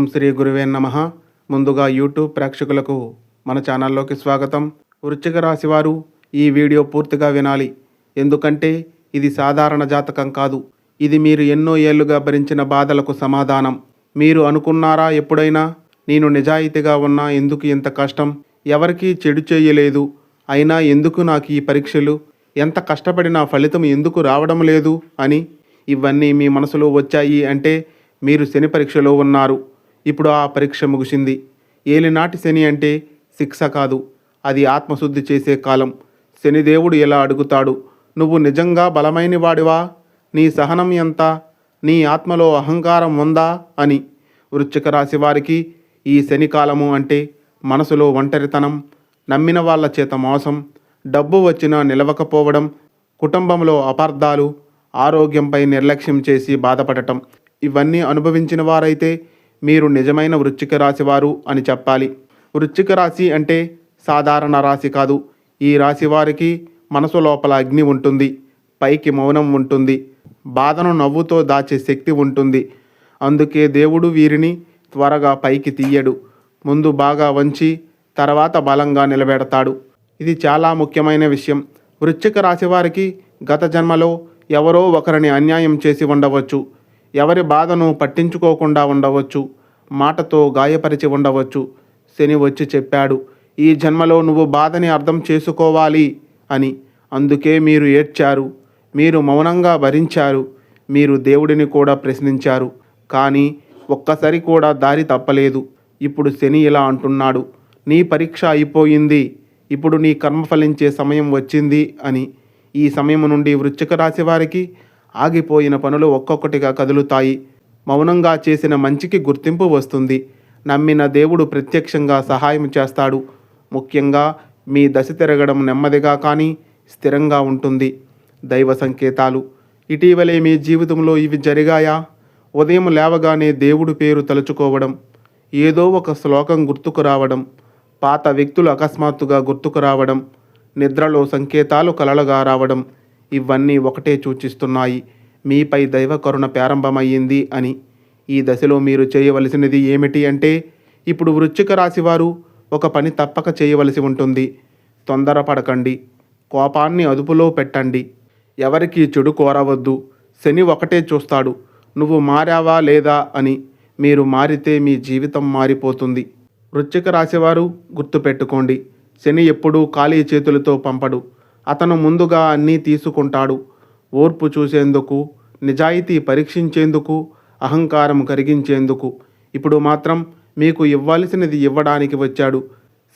ఓం శ్రీ గురువే నమ. ముందుగా యూట్యూబ్ ప్రేక్షకులకు మన ఛానల్లోకి స్వాగతం. వృశ్చిక రాశి వారు ఈ వీడియో పూర్తిగా వినాలి. ఎందుకంటే ఇది సాధారణ జాతకం కాదు. ఇది మీరు ఎన్నో ఏళ్ళుగా భరించిన బాధలకు సమాధానం. మీరు అనుకున్నారా ఎప్పుడైనా? నేను నిజాయితీగా ఉన్నా ఎందుకు ఇంత కష్టం? ఎవరికీ చెడు చేయలేదు. అయినా ఎందుకు నాకు ఈ పరీక్షలు? ఎంత కష్టపడినా ఫలితం ఎందుకు రావడం లేదు అని ఇవన్నీ మీ మనసులో వచ్చాయి అంటే మీరు శని పరీక్షలో ఉన్నారు. ఇప్పుడు ఆ పరీక్ష ముగిసింది. ఏలినాటి శని అంటే శిక్ష కాదు. అది ఆత్మశుద్ధి చేసే కాలం. శనిదేవుడు ఎలా అడుగుతాడు? నువ్వు నిజంగా బలమైన వాడివా నీ సహనం ఎంత? నీ ఆత్మలో అహంకారం ఉందా? అని. వృశ్చిక రాశి వారికి ఈ శనికాలము అంటే మనసులో ఒంటరితనం నమ్మిన వాళ్ళ చేత మోసం డబ్బు వచ్చినా నిలవకపోవడం కుటుంబంలో అపార్థాలు ఆరోగ్యంపై నిర్లక్ష్యం చేసి బాధపడటం. ఇవన్నీ అనుభవించిన వారైతే మీరు నిజమైన వృశ్చిక రాశి వారు అని చెప్పాలి. వృశ్చిక రాశి అంటే సాధారణ రాశి కాదు. ఈ రాశి వారికి మనసు లోపల అగ్ని ఉంటుంది. పైకి మౌనం ఉంటుంది. బాధను నవ్వుతో దాచే శక్తి ఉంటుంది. అందుకే దేవుడు వీరిని త్వరగా పైకి తీయడు. ముందు బాగా వంచి తర్వాత బలంగా నిలబెడతాడు. ఇది చాలా ముఖ్యమైన విషయం. వృశ్చిక రాశి వారికి గత జన్మలో ఎవరో ఒకరిని అన్యాయం చేసి ఉండవచ్చు. ఎవరి బాధను పట్టించుకోకుండా ఉండవచ్చు మాటతో గాయపరిచి ఉండవచ్చు శని వచ్చి చెప్పాడు ఈ జన్మలో నువ్వు బాధని అర్థం చేసుకోవాలి అని. అందుకే మీరు ఏడ్చారు మీరు మౌనంగా భరించారు మీరు దేవుడిని కూడా ప్రశ్నించారు. కానీ ఒక్కసారి కూడా దారి తప్పలేదు. ఇప్పుడు శని ఇలా అంటున్నాడు నీ పరీక్ష అయిపోయింది ఇప్పుడు నీ కర్మ ఫలించే సమయం వచ్చింది అని. ఈ సమయం నుండి వృశ్చిక రాశి వారికి ఆగిపోయిన పనులు ఒక్కొక్కటిగా కదులుతాయి. మౌనంగా చేసిన మంచికి గుర్తింపు వస్తుంది. నమ్మిన దేవుడు ప్రత్యక్షంగా సహాయం చేస్తాడు. ముఖ్యంగా మీ దశ తిరగడం నెమ్మదిగా కానీ స్థిరంగా ఉంటుంది. దైవ సంకేతాలు. ఇటీవలే మీ జీవితంలో ఇవి జరిగాయా? ఉదయం లేవగానే దేవుడు పేరు తలుచుకోవడం. ఏదో ఒక శ్లోకం గుర్తుకు రావడం. పాత వ్యక్తులు అకస్మాత్తుగా గుర్తుకు రావడం. నిద్రలో సంకేతాలు కలలుగా రావడం. ఇవన్నీ ఒకటే సూచిస్తున్నాయి. మీపై దైవ కరుణ ప్రారంభమయ్యింది అని. ఈ దశలో మీరు చేయవలసినది ఏమిటి అంటే ఇప్పుడు వృశ్చిక రాశి వారు ఒక పని తప్పక చేయవలసి ఉంటుంది. తొందరపడకండి. కోపాన్ని అదుపులో పెట్టండి. ఎవరికి చెడు కోరవద్దు. శని ఒకటే చూస్తాడు. నువ్వు మారావా లేదా అని. మీరు మారితే మీ జీవితం మారిపోతుంది. వృశ్చిక రాశివారు గుర్తుపెట్టుకోండి. శని ఎప్పుడూ ఖాళీ చేతులతో పంపడు. అతను ముందుగా అన్నీ తీసుకుంటాడు. ఓర్పు చూసేందుకు నిజాయితీ పరీక్షించేందుకు అహంకారం కరిగించేందుకు. ఇప్పుడు మాత్రం మీకు ఇవ్వాల్సినది ఇవ్వడానికి వచ్చాడు.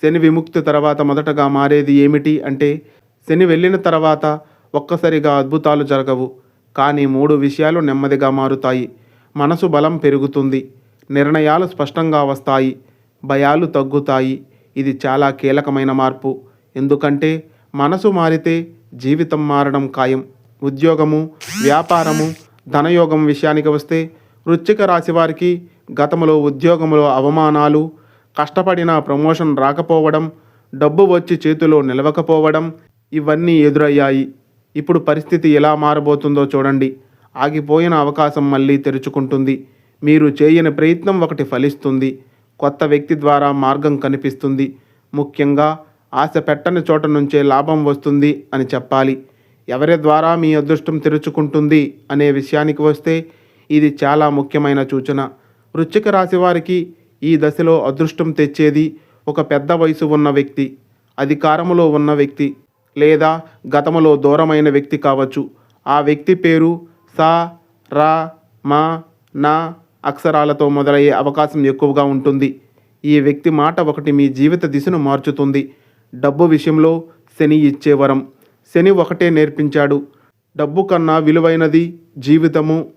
శని విముక్తి తర్వాత మొదటగా మారేది ఏమిటి అంటే శని వెళ్ళిన తర్వాత ఒక్కసారిగా అద్భుతాలు జరగవు. కానీ మూడు విషయాలు నెమ్మదిగా మారుతాయి. మనసు బలం పెరుగుతుంది. నిర్ణయాలు స్పష్టంగా వస్తాయి. భయాలు తగ్గుతాయి. ఇది చాలా కీలకమైన మార్పు. ఎందుకంటే మనసు మారితే జీవితం మారడం ఖాయం. ఉద్యోగము వ్యాపారము ధనయోగం విషయానికి వస్తే వృశ్చిక రాశి వారికి గతంలో ఉద్యోగంలో అవమానాలు కష్టపడిన ప్రమోషన్ రాకపోవడం డబ్బు వచ్చి చేతిలో నిలవకపోవడం ఇవన్నీ ఎదురయ్యాయి. ఇప్పుడు పరిస్థితి ఎలా మారబోతుందో చూడండి. ఆగిపోయిన అవకాశం మళ్ళీ తెరుచుకుంటుంది. మీరు చేయని ప్రయత్నం ఒకటి ఫలిస్తుంది. కొత్త వ్యక్తి ద్వారా మార్గం కనిపిస్తుంది. ముఖ్యంగా ఆశ పెట్టని చోట నుంచే లాభం వస్తుంది అని చెప్పాలి. ఎవరి ద్వారా మీ అదృష్టం తెరుచుకుంటుంది అనే విషయానికి వస్తే ఇది చాలా ముఖ్యమైన సూచన. వృశ్చిక రాశి వారికి ఈ దశలో అదృష్టం తెచ్చేది ఒక పెద్ద వయసు ఉన్న వ్యక్తి అధికారములో ఉన్న వ్యక్తి లేదా గతములో దూరమైన వ్యక్తి కావచ్చు. ఆ వ్యక్తి పేరు సా రా మా నా అక్షరాలతో మొదలయ్యే అవకాశం ఎక్కువగా ఉంటుంది. ఈ వ్యక్తి మాట ఒకటి మీ జీవిత దిశను మార్చుతుంది. డబ్బు విషయంలో శని ఇచ్చే వరం. శని ఒకటే నేర్పించాడు. డబ్బు కన్నా విలువైనది జీవితము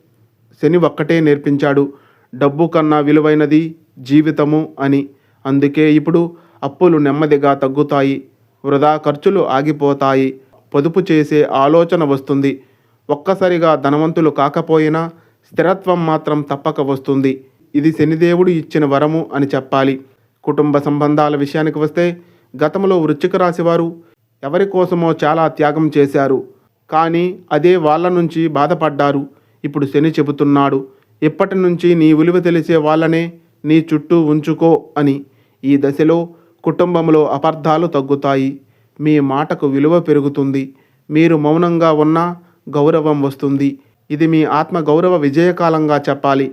శని ఒక్కటే నేర్పించాడు. డబ్బు కన్నా విలువైనది జీవితము అని. అందుకే ఇప్పుడు అప్పులు నెమ్మదిగా తగ్గుతాయి. వృధా ఖర్చులు ఆగిపోతాయి. పొదుపు చేసే ఆలోచన వస్తుంది. ఒక్కసారిగా ధనవంతులు కాకపోయినా స్థిరత్వం మాత్రం తప్పక వస్తుంది. ఇది శనిదేవుడు ఇచ్చిన వరము అని చెప్పాలి. కుటుంబ సంబంధాల విషయానికి వస్తే గతంలో వృశ్చిక రాశివారు ఎవరి కోసమో చాలా త్యాగం చేశారు. కానీ అదే వాళ్ళ నుంచి బాధపడ్డారు. ఇప్పుడు శని చెబుతున్నాడు ఇప్పటి నుంచి నీ విలువ తెలిసే వాళ్ళనే నీ చుట్టూ ఉంచుకో అని. ఈ దశలో కుటుంబంలో అపార్థాలు తగ్గుతాయి. మీ మాటకు విలువ పెరుగుతుంది. మీరు మౌనంగా ఉన్నా గౌరవం వస్తుంది. ఇది మీ ఆత్మ గౌరవ విజయకాలంగా చెప్పాలి.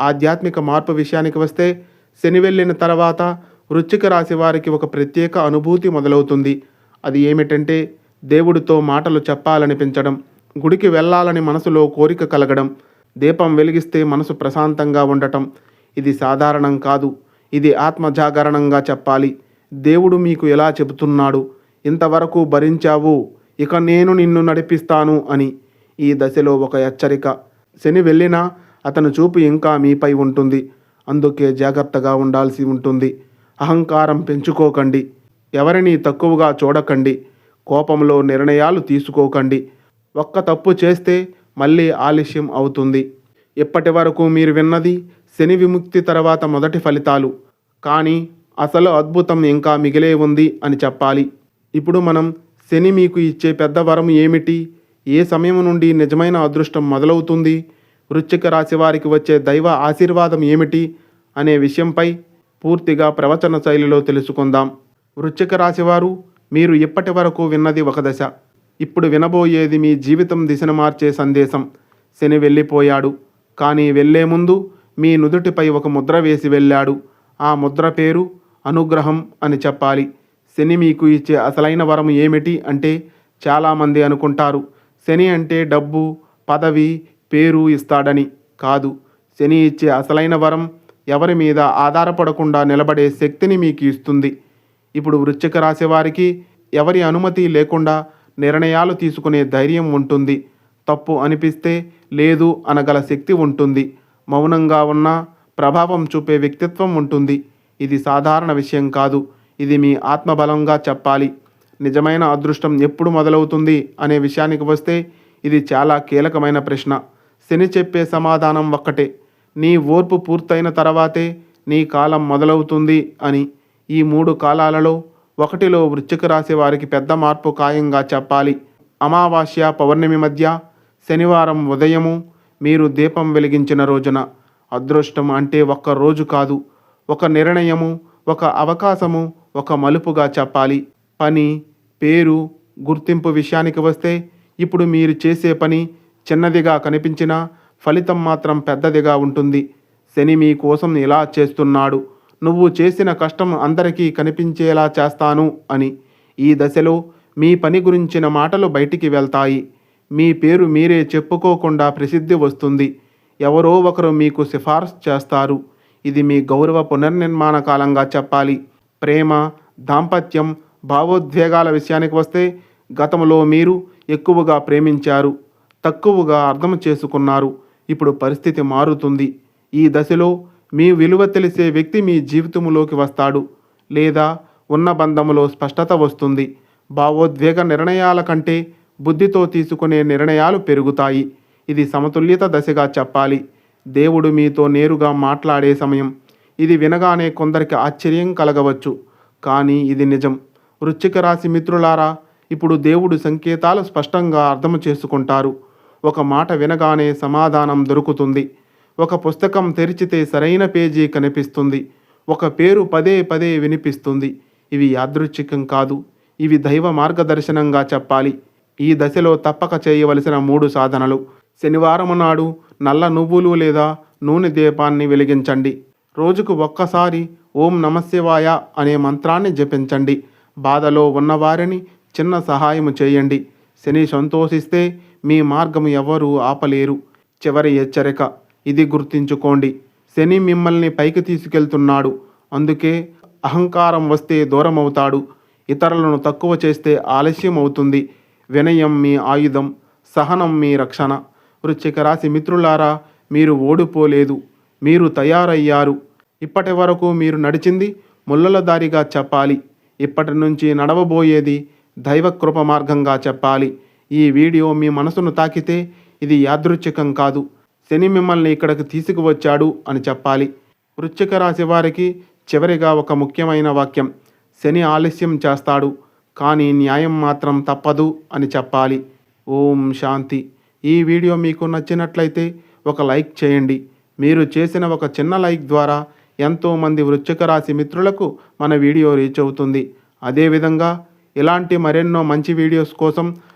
ఆధ్యాత్మిక మార్పు విషయానికి వస్తే శని వెళ్ళిన తర్వాత వృశ్చిక రాశి వారికి ఒక ప్రత్యేక అనుభూతి మొదలవుతుంది. అది ఏమిటంటే దేవుడితో మాటలు చెప్పాలనిపించడం గుడికి వెళ్ళాలని మనసులో కోరిక కలగడం దీపం వెలిగిస్తే మనసు ప్రశాంతంగా ఉండటం ఇది సాధారణం కాదు. ఇది ఆత్మజాగరణంగా చెప్పాలి. దేవుడు మీకు ఎలా చెబుతున్నాడు? ఇంతవరకు భరించావు ఇక నేను నిన్ను నడిపిస్తాను అని. ఈ దశలో ఒక హెచ్చరిక. శని వెళ్ళినా అతను చూపు ఇంకా మీపై ఉంటుంది. అందుకే జాగ్రత్తగా ఉండాల్సి ఉంటుంది. అహంకారం పెంచుకోకండి. ఎవరిని తక్కువగా చూడకండి. కోపంలో నిర్ణయాలు తీసుకోకండి. ఒక్క తప్పు చేస్తే మళ్ళీ ఆలస్యం అవుతుంది. ఇప్పటి వరకు మీరు విన్నది శని విముక్తి తర్వాత మొదటి ఫలితాలు. కానీ అసలు అద్భుతం ఇంకా మిగిలే ఉంది అని చెప్పాలి. ఇప్పుడు మనం శని మీకు ఇచ్చే పెద్ద వరం ఏమిటి? ఏ సమయం నుండి నిజమైన అదృష్టం మొదలవుతుంది? వృశ్చిక రాశి వారికి వచ్చే దైవ ఆశీర్వాదం ఏమిటి? అనే విషయంపై పూర్తిగా ప్రవచన శైలిలో తెలుసుకుందాం. వృశ్చిక రాశివారు మీరు ఇప్పటి వరకు విన్నది ఒక దశ. ఇప్పుడు వినబోయేది మీ జీవితం దిశను మార్చే సందేశం. శని వెళ్ళిపోయాడు. కానీ వెళ్ళే ముందు మీ నుదుటిపై ఒక ముద్ర వేసి వెళ్ళాడు. ఆ ముద్ర పేరు అనుగ్రహం అని చెప్పాలి. శని మీకు ఇచ్చే అసలైన వరం ఏమిటి అంటే చాలామంది అనుకుంటారు శని అంటే డబ్బు పదవి పేరు ఇస్తాడని. కాదు శని ఇచ్చే అసలైన వరం ఎవరి మీద ఆధారపడకుండా నిలబడే శక్తిని మీకు ఇస్తుంది. ఇప్పుడు వృశ్చిక రాశి వారికి ఎవరి అనుమతి లేకుండా నిర్ణయాలు తీసుకునే ధైర్యం ఉంటుంది. తప్పు అనిపిస్తే లేదు అనగల శక్తి ఉంటుంది. మౌనంగా ఉన్న ప్రభావం చూపే వ్యక్తిత్వం ఉంటుంది. ఇది సాధారణ విషయం కాదు. ఇది మీ ఆత్మబలంగా చెప్పాలి. నిజమైన అదృష్టం ఎప్పుడు మొదలవుతుంది అనే విషయానికి వస్తే ఇది చాలా కీలకమైన ప్రశ్న. శని చెప్పే సమాధానం ఒక్కటే. నీ ఓర్పు పూర్తయిన తర్వాతే నీ కాలం మొదలవుతుంది అని ఈ మూడు కాలాలలో ఒకటిలో వృశ్చిక రాశి వారికి పెద్ద మార్పు ఖాయంగా చెప్పాలి. అమావాస్య పౌర్ణమి మధ్య శనివారం ఉదయము మీరు దీపం వెలిగించిన రోజున అదృష్టం అంటే ఒక్క రోజు కాదు ఒక నిర్ణయము ఒక అవకాశము ఒక మలుపుగా చెప్పాలి. పని పేరు గుర్తింపు విషయానికి వస్తే ఇప్పుడు మీరు చేసే పని చిన్నదిగా కనిపించినా ఫలితం మాత్రం పెద్దదిగా ఉంటుంది. శని మీ కోసం ఇలా చేస్తున్నాడు. నువ్వు చేసిన కష్టం అందరికీ కనిపించేలా చేస్తాను అని. ఈ దశలో మీ పని గురించిన మాటలు బయటికి వెళ్తాయి. మీ పేరు మీరే చెప్పుకోకుండా ప్రసిద్ధి వస్తుంది. ఎవరో ఒకరు మీకు సిఫార్సు చేస్తారు. ఇది మీ గౌరవ పునర్నిర్మాణ కాలంగా చెప్పాలి. ప్రేమ దాంపత్యం భావోద్వేగాల విషయానికి వస్తే గతంలో మీరు ఎక్కువగా ప్రేమించారు తక్కువగా అర్థం చేసుకున్నారు. ఇప్పుడు పరిస్థితి మారుతుంది. ఈ దశలో మీ విలువ తెలిసే వ్యక్తి మీ జీవితంలోకి వస్తాడు. లేదా ఉన్న బంధములో స్పష్టత వస్తుంది. భావోద్వేగ నిర్ణయాల కంటే బుద్ధితో తీసుకునే నిర్ణయాలు పెరుగుతాయి. ఇది సమతుల్యత దశగా చెప్పాలి. దేవుడు మీతో నేరుగా మాట్లాడే సమయం. ఇది వినగానే కొందరికి ఆశ్చర్యం కలగవచ్చు. కానీ ఇది నిజం. వృశ్చిక రాశి మిత్రులారా ఇప్పుడు దేవుడు సంకేతాలు స్పష్టంగా అర్థం చేసుకుంటారు. ఒక మాట వినగానే సమాధానం దొరుకుతుంది. ఒక పుస్తకం తెరిచితే సరైన పేజీ కనిపిస్తుంది. ఒక పేరు పదే పదే వినిపిస్తుంది. ఇవి యాదృచ్ఛికం కాదు. ఇవి దైవ మార్గదర్శనంగా చెప్పాలి. ఈ దశలో తప్పక చేయవలసిన మూడు సాధనలు. శనివారం నాడు నల్ల నువ్వులు లేదా నూనె దీపాన్ని వెలిగించండి. రోజుకు ఒక్కసారి ఓం నమశివాయ అనే మంత్రాన్ని జపించండి. బాధలో ఉన్నవారిని చిన్న సహాయం చేయండి. శని సంతోషిస్తే మీ మార్గం ఎవరూ ఆపలేరు. చివరి హెచ్చరిక ఇది గుర్తుంచుకోండి. శని మిమ్మల్ని పైకి తీసుకెళ్తున్నాడు. అందుకే అహంకారం వస్తే దూరం అవుతాడు ఇతరులను తక్కువ చేస్తే ఆలస్యం అవుతుంది వినయం మీ ఆయుధం సహనం మీ రక్షణ. వృశ్చిక రాశి మిత్రులారా మీరు ఓడిపోలేదు. మీరు తయారయ్యారు. ఇప్పటి వరకు మీరు నడిచింది ముళ్ళల దారిగా చెప్పాలి. ఇప్పటి నుంచి నడవబోయేది దైవకృప మార్గంగా చెప్పాలి. ఈ వీడియో మీ మనసును తాకితే ఇది యాదృచ్ఛికం కాదు. శని మిమ్మల్ని ఇక్కడికి తీసుకువచ్చాడు అని చెప్పాలి. వృశ్చిక రాశి వారికి చివరిగా ఒక ముఖ్యమైన వాక్యం. శని ఆలస్యం చేస్తాడు కానీ న్యాయం మాత్రం తప్పదు అని చెప్పాలి. ఓం శాంతి. ఈ వీడియో మీకు నచ్చినట్లయితే ఒక లైక్ చేయండి. మీరు చేసిన ఒక చిన్న లైక్ ద్వారా ఎంతోమంది వృశ్చిక రాశి మిత్రులకు మన వీడియో రీచ్ అవుతుంది. అదేవిధంగా ఇలాంటి మరెన్నో మంచి వీడియోస్ కోసం